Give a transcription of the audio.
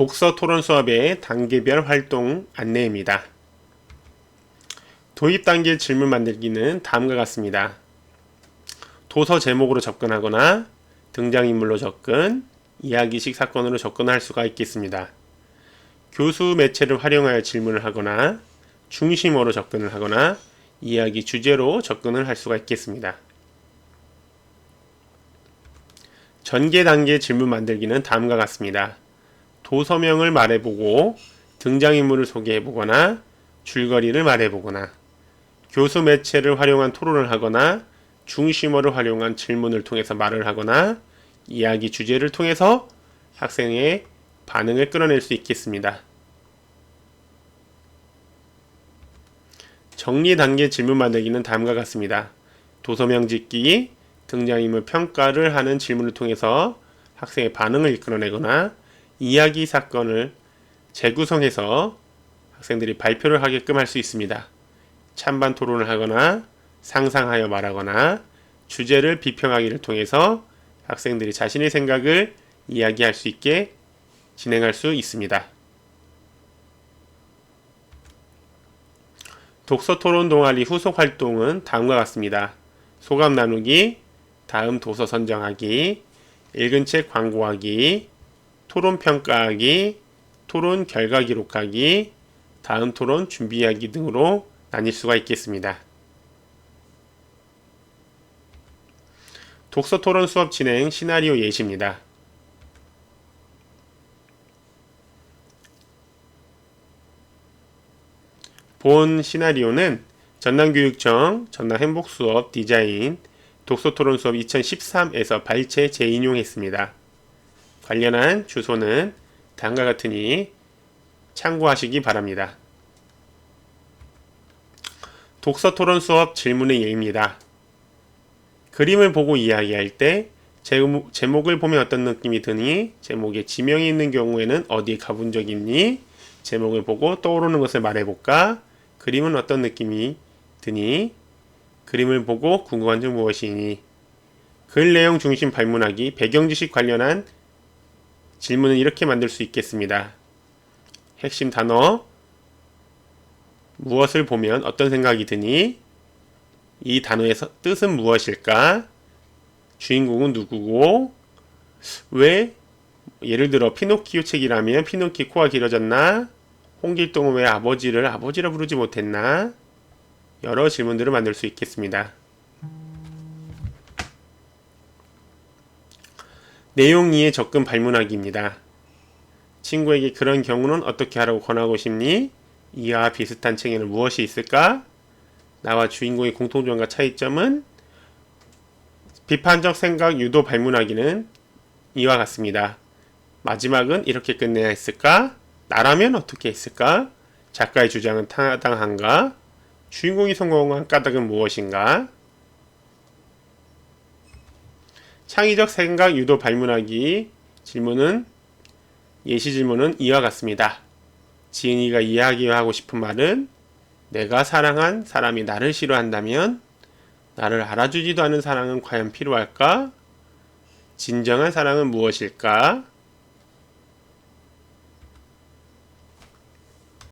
독서 토론 수업의 단계별 활동 안내입니다. 도입 단계 질문 만들기는 다음과 같습니다. 도서 제목으로 접근하거나 등장인물로 접근, 이야기식 사건으로 접근할 수가 있겠습니다. 교수 매체를 활용하여 질문을 하거나 중심어로 접근을 하거나 이야기 주제로 접근을 할 수가 있겠습니다. 전개 단계 질문 만들기는 다음과 같습니다. 도서명을 말해보고 등장인물을 소개해보거나 줄거리를 말해보거나 교수 매체를 활용한 토론을 하거나 중심어를 활용한 질문을 통해서 말을 하거나 이야기 주제를 통해서 학생의 반응을 끌어낼 수 있겠습니다. 정리 단계 질문 만들기는 다음과 같습니다. 도서명 짓기, 등장인물 평가를 하는 질문을 통해서 학생의 반응을 이끌어내거나 이야기 사건을 재구성해서 학생들이 발표를 하게끔 할 수 있습니다. 찬반 토론을 하거나 상상하여 말하거나 주제를 비평하기를 통해서 학생들이 자신의 생각을 이야기할 수 있게 진행할 수 있습니다. 독서 토론 동아리 후속 활동은 다음과 같습니다. 소감 나누기, 다음 도서 선정하기, 읽은 책 광고하기, 토론 평가하기, 토론 결과 기록하기, 다음 토론 준비하기 등으로 나뉠 수가 있겠습니다. 독서 토론 수업 진행 시나리오 예시입니다. 본 시나리오는 전남교육청 전남행복 수업 디자인 독서 토론 수업 2013에서 발췌 재인용했습니다. 관련한 주소는 다음과 같으니 참고하시기 바랍니다. 독서 토론 수업 질문의 예입니다. 그림을 보고 이야기할 때 제목, 제목 을 보면 어떤 느낌이 드니? 제목에 지명이 있는 경우에는 어디 가본 적 있니? 제목을 보고 떠오르는 것을 말해볼까? 그림은 어떤 느낌이 드니? 그림을 보고 궁금한 점 무엇이니? 글 내용 중심 발문하기 배경 지식 관련한 질문은 이렇게 만들 수 있겠습니다. 핵심 단어 무엇을 보면 어떤 생각이 드니 이 단어의 뜻은 무엇일까? 주인공은 누구고? 왜? 예를 들어 피노키오 책이라면 피노키 코가 길어졌나? 홍길동은 왜 아버지를 아버지라 부르지 못했나? 여러 질문들을 만들 수 있겠습니다. 내용 이해 접근 발문하기입니다. 친구에게 그런 경우는 어떻게 하라고 권하고 싶니? 이와 비슷한 책에는 무엇이 있을까? 나와 주인공의 공통점과 차이점은 비판적 생각 유도 발문하기는 이와 같습니다. 마지막은 이렇게 끝내야 했을까? 나라면 어떻게 했을까? 작가의 주장은 타당한가? 주인공이 성공한 까닭은 무엇인가? 창의적 생각 유도 발문하기 질문은 예시 질문은 이와 같습니다. 지은이가 이야기하고 싶은 말은 내가 사랑한 사람이 나를 싫어한다면 나를 알아주지도 않은 사랑은 과연 필요할까? 진정한 사랑은 무엇일까?